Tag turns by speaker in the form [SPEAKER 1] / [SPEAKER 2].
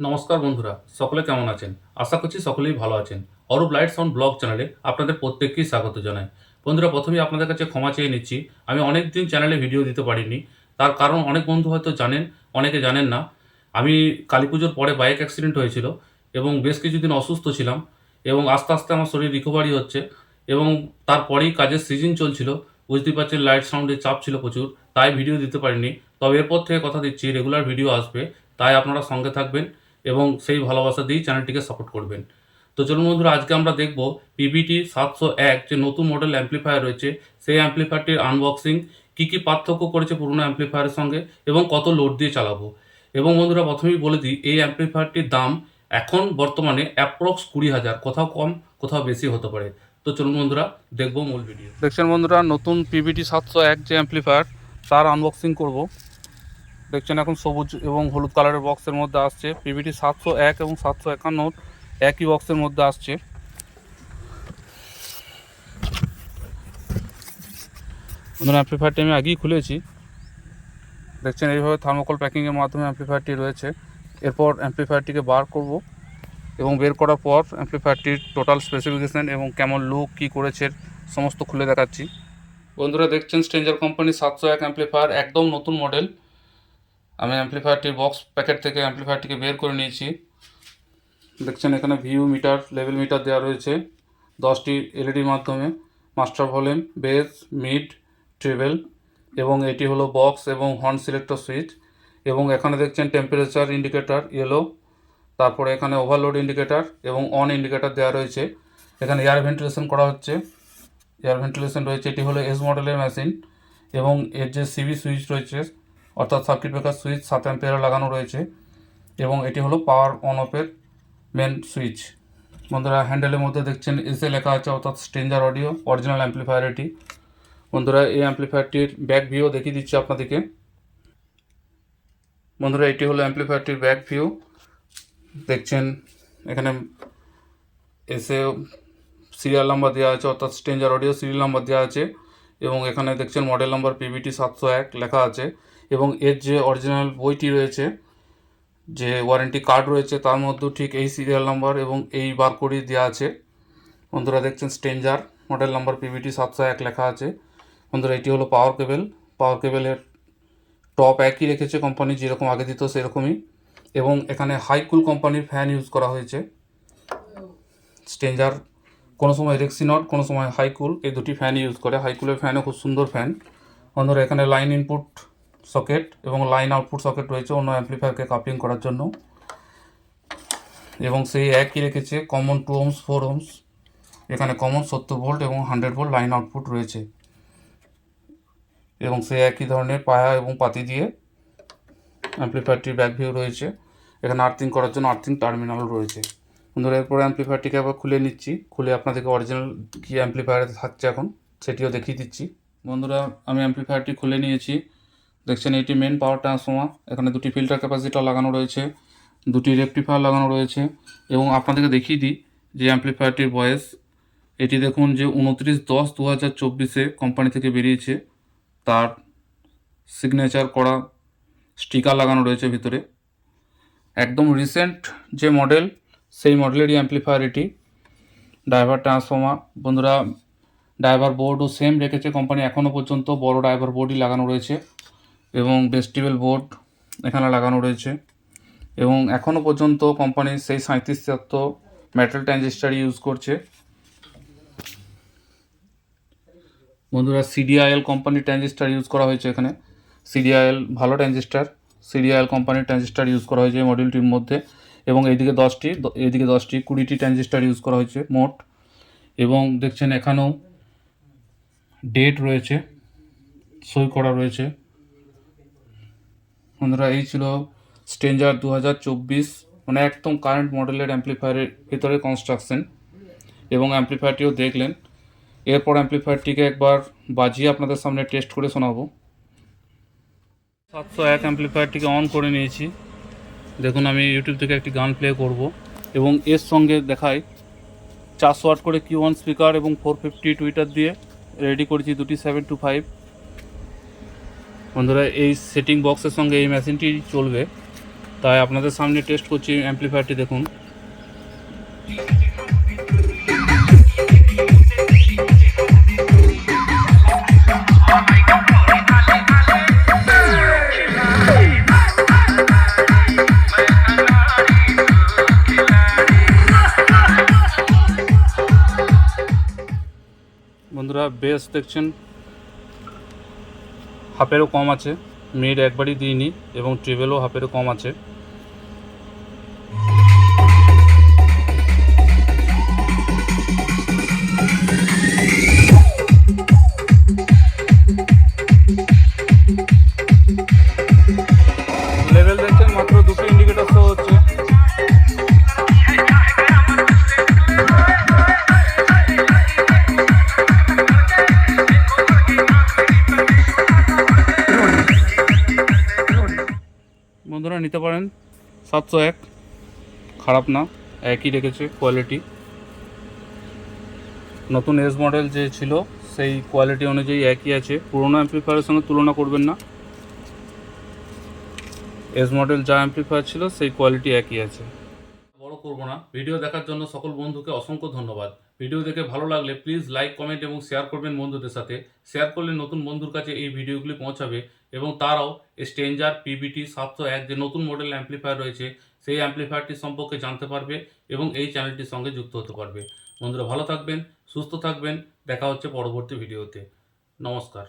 [SPEAKER 1] নমস্কার বন্ধুরা, সকলে কেমন আছেন? আশা করছি সকলেই ভালো আছেন। অরূপ লাইট সাউন্ড ব্লগ চ্যানেলে আপনাদের প্রত্যেককেই স্বাগত জানাই। বন্ধুরা, প্রথমেই আপনাদের কাছে ক্ষমা চেয়ে নিচ্ছি, আমি অনেক দিন চ্যানেলে ভিডিও দিতে পারিনি। তার কারণ অনেক বন্ধু হয়তো জানেন, অনেকে জানেন না। আমি কালী পুজোর পরে বাইক অ্যাক্সিডেন্ট হয়েছিল এবং বেশ কিছুদিন অসুস্থ ছিলাম এবং আস্তে আস্তে আমার শরীর রিকভারি হচ্ছে এবং তারপরেই কাজের সিজন চলছিল। বুঝতেই পারছেন লাইট সাউন্ডের চাপ ছিল প্রচুর, তাই ভিডিও দিতে পারিনি। তবে এরপর থেকে কথা দিচ্ছি রেগুলার ভিডিও আসবে, তাই আপনারা সঙ্গে থাকবেন। এবং সেই ভালোবাসা দিয়েই চ্যানেলটিকে সাপোর্ট করবেন। তো চলুন বন্ধুরা, আজকে আমরা দেখব পিবিটি সাতশো এক যে নতুন মডেল অ্যাম্প্লিফায়ার রয়েছে, সেই অ্যাম্প্লিফায়ারটির আনবক্সিং কী কী পার্থক্য করেছে পুরনো অ্যাম্প্লিফায়ারের সঙ্গে এবং কত লোড দিয়ে চালাবো। এবং বন্ধুরা, প্রথমেই বলে দিই, এই অ্যাম্প্লিফায়ারটির দাম এখন বর্তমানে অ্যাপ্রক্স কুড়ি হাজার, কোথাও কম, কোথাও বেশি হতে পারে। তো চলুন বন্ধুরা, দেখব মূল ভিডিও দেখছেন বন্ধুরা, নতুন পিবিটি সাতশো এক যে অ্যাম্প্লিফায়ার তার আনবক্সিং করব। দেখছেন এখন সবুজ এবং হলুদ কালারের বক্সের মধ্যে আসছে। পিভিটি সাতশো এক এবং সাতশো একান্ন একই বক্সের মধ্যে আসছে। নতুন অ্যাম্প্লিফায়ারটি আমি আগেই খুলেছি। দেখছেন এইভাবে থার্মোকল প্যাকিংয়ের মাধ্যমে অ্যাম্প্লিফায়ারটি রয়েছে। এরপর অ্যাম্প্লিফায়ারটিকে বার করব এবং বের করার পর অ্যাম্প্লিফায়ারটির টোটাল স্পেসিফিকেশান এবং কেমন লুক কী করেছে, সমস্ত খুলে দেখাচ্ছি। বন্ধুরা, দেখছেন স্ট্রেঞ্জার কোম্পানি সাতশো এক অ্যাম্প্লিফায়ার একদম নতুন মডেল আমি অ্যাম্প্লিফায়ারটির বক্স প্যাকেট থেকে অ্যাম্প্লিফায়ারটিকে বের করে নিয়েছি। দেখছেন এখানে ভিউ মিটার, লেভেল মিটার দেওয়া রয়েছে দশটি এলইডির মাধ্যমে। Master volume, bass, mid treble এবং এটি হলো বক্স এবং হর্ন সিলেক্টর সুইচ এবং এখানে দেখছেন টেম্পারেচার ইন্ডিকেটর, ইয়েলো, তারপরে এখানে ওভারলোড ইন্ডিকেটর এবং অন ইন্ডিকেটর দেওয়া রয়েছে। এখানে এয়ার ভেন্টিলেশন করা হচ্ছে। এয়ার ভেন্টিলেশন রয়েছে, এটি হলো এস মডেলের মেশিন এবং এর যে সিবি সুইচ রয়েছে অর্থাৎ সার্কিট ব্রেকার সুইচ সাত অ্যাম্পিয়ারে লাগানো রয়েছে এবং এটি হলো পাওয়ার অন অফের মেন সুইচ বন্ধুরা হ্যান্ডেলের মধ্যে দেখছেন এসে লেখা আছে, অর্থাৎ স্ট্রেঞ্জার অডিও অরিজিনাল অ্যাম্প্লিফায়ার এটি বন্ধুরা, এই অ্যাম্প্লিফায়ারটির ব্যাক ভিউ দেখিয়ে দিচ্ছি আপনাদেরকে। বন্ধুরা, এটি হলো অ্যাম্প্লিফায়ারটির ব্যাক ভিউ দেখছেন, এখানে এসে সিরিয়াল নাম্বার দেওয়া আছে, অর্থাৎ স্ট্রেঞ্জার অডিও সিরিয়াল নাম্বার দেওয়া আছে এবং এখানে দেখছেন মডেল নাম্বার পিবিটি সাতশো এক লেখা আছে। এবং এর যে অরিজিনাল বইটি রয়েছে, যে ওয়ারেন্টি কার্ড রয়েছে, তার মধ্যেও ঠিক এই সিরিয়াল নাম্বার এবং এই বারকোডই দেওয়া আছে। বন্ধুরা দেখছেন স্ট্রেঞ্জার মডেল নাম্বার পিবিটি সাতশো এক লেখা আছে। বন্ধুরা, এটি হলো পাওয়ার কেবেল পাওয়ার কেবেলের টপ একই রেখেছে কোম্পানি যেরকম আগে দিত সেরকমই। এবং এখানে হাইকুল কোম্পানির ফ্যান ইউজ করা হয়েছে। স্ট্রেঞ্জার কোনো সময় রেক্সিনট কোনো সময় হাইকুল এই দুটি ফ্যান ইউজ করে। হাইকুলের ফ্যানও খুব সুন্দর ফ্যান বন্ধুরা, এখানে লাইন ইনপুট সকেট এবং লাইন আউটপুট সকেট রয়েছে অন্য অ্যাম্প্লিফায়ারকে কাপিং করার জন্য। এবং সেই একই রেখেছে common two ohms four ohms এখানে কমন সত্তর ভোল্ট এবং হান্ড্রেড ভোল্ট লাইন আউটপুট রয়েছে। এবং সেই একই ধরনের পায়া এবং পাতি দিয়ে অ্যাম্প্লিফায়ারটির ব্যাক ভিউ রয়েছে। এখানে আর্থিং করার জন্য আর্থিং টার্মিনাল রয়েছে। বন্ধুরা, এরপরে অ্যাম্প্লিফায়ারটিকে আবার খুলে নিচ্ছি। খুলে আপনাদেরকে অরিজিনাল কী অ্যাম্প্লিফায়ার থাকছে এখন, সেটিও দেখিয়ে দিচ্ছি। বন্ধুরা, আমি অ্যাম্প্লিফায়ারটি খুলে নিয়েছি। দেখছেন এটি মেন পাওয়ার ট্রান্সফর্মার এখানে দুটি ফিল্টার ক্যাপাসিটার লাগানো রয়েছে, দুটি রেকটিফায়ার লাগানো রয়েছে এবং আপনাদেরকে দেখিয়ে দিই যে অ্যাম্প্লিফায়ারটির বয়স। এটি দেখুন যে উনত্রিশ দশ দু হাজার চব্বিশে কোম্পানি থেকে বেরিয়েছে। তার সিগনেচার করা স্টিকার লাগানো রয়েছে ভিতরে। একদম রিসেন্ট যে মডেল সেই মডেলেরই অ্যাম্প্লিফায়ার এটি। ড্রাইভার ট্রান্সফর্মার বন্ধুরা ড্রাইভার বোর্ডও সেম রেখেছে কোম্পানি এখনও পর্যন্ত। বড় ড্রাইভার বোর্ডই লাগানো রয়েছে। এবং ভেস্টিবেল বোর্ড এখানে লাগানো রয়েছে। এবং এখনও পর্যন্ত কোম্পানি সেই সাঁত্রিশ ছিয়াত্তর মেটাল ট্রানজিস্টার ইউজ করছে। বন্ধুরা সিডিআইএল কোম্পানির ট্রানজিস্টার ইউজ করা হয়েছে এখানে। সিডিআইএল ভালো ট্রানজিস্টার সিডিআইএল কোম্পানির ট্রানজিস্টার ইউজ করা হয়েছে এই মডেলটির মধ্যে। এবং এইদিকে দশটি এইদিকে দশটি, কুড়িটি ট্রানজিস্টার ইউজ করা হয়েছে মোট। এবং দেখছেন এখানেও ডেট রয়েছে, সই করা রয়েছে। বন্ধুরা, এই ছিল স্টেঞ্জার দু হাজার চব্বিশ মানে একদম কারেন্ট মডেলের অ্যাম্প্লিফায়ারের ভিতরে কনস্ট্রাকশন এবং অ্যাম্প্লিফায়ারটিও দেখলেন। এরপর অ্যাম্প্লিফায়ারটিকে একবার বাজিয়ে আপনাদের সামনে টেস্ট করে শোনাবো। সাতশো এক অ্যাম্প্লিফায়ারটিকে অন করে নিয়েছি। দেখুন, আমি ইউটিউব থেকে একটি গান প্লে করব এবং এর সঙ্গে দেখাই। চারশো আট করে কিউ ওয়ান স্পিকার এবং ফোর ফিফটি টুইটার দিয়ে রেডি করেছি দুটি সেভেন টু ফাইভ বন্ধুরা, এই সেটিং বক্সের সঙ্গে এই মেশিনটি চলবে। তাই আপনাদের সামনে টেস্ট করছি অ্যাম্প্লিফায়ারটি দেখুন। বন্ধুরা বেস দেখছেন। হাফেরও কম আছে মিড একবারই দিইনি এবং ট্রিবেলও হাফেরও কম আছে। নিতে পারেন। সাতশো এক। খারাপ না, একই রেখেছে কোয়ালিটি নতুন এস মডেল যে ছিল, সেই কোয়ালিটি অনুযায়ী একই আছে। পুরোনো অ্যাম্প্লিফায়ারের সঙ্গে তুলনা করবেন না। এস মডেল যা অ্যাম্প্লিফায়ার ছিল, সেই কোয়ালিটি একই আছে। বড় করব না। ভিডিও দেখার জন্য সকল বন্ধুকে অসংখ্য ধন্যবাদ। ভিডিও দেখে ভালো লাগলে প্লিজ লাইক কমেন্ট এবং শেয়ার করবেন বন্ধুদের সাথে। শেয়ার করলে নতুন বন্ধুর কাছে এই ভিডিওগুলি পৌঁছাবে। এবং তারাও স্টেঞ্জার পিবিটি সাতশো এক যে নতুন মডেল অ্যাম্প্লিফায়ার রয়েছে, সেই অ্যাম্পলিফায়ারটি সম্পর্কে জানতে পারবে এবং এই চ্যানেলটির সঙ্গে যুক্ত হতে পারবে। বন্ধুরা, ভালো থাকবেন, সুস্থ থাকবেন। দেখা হচ্ছে পরবর্তী ভিডিওতে নমস্কার।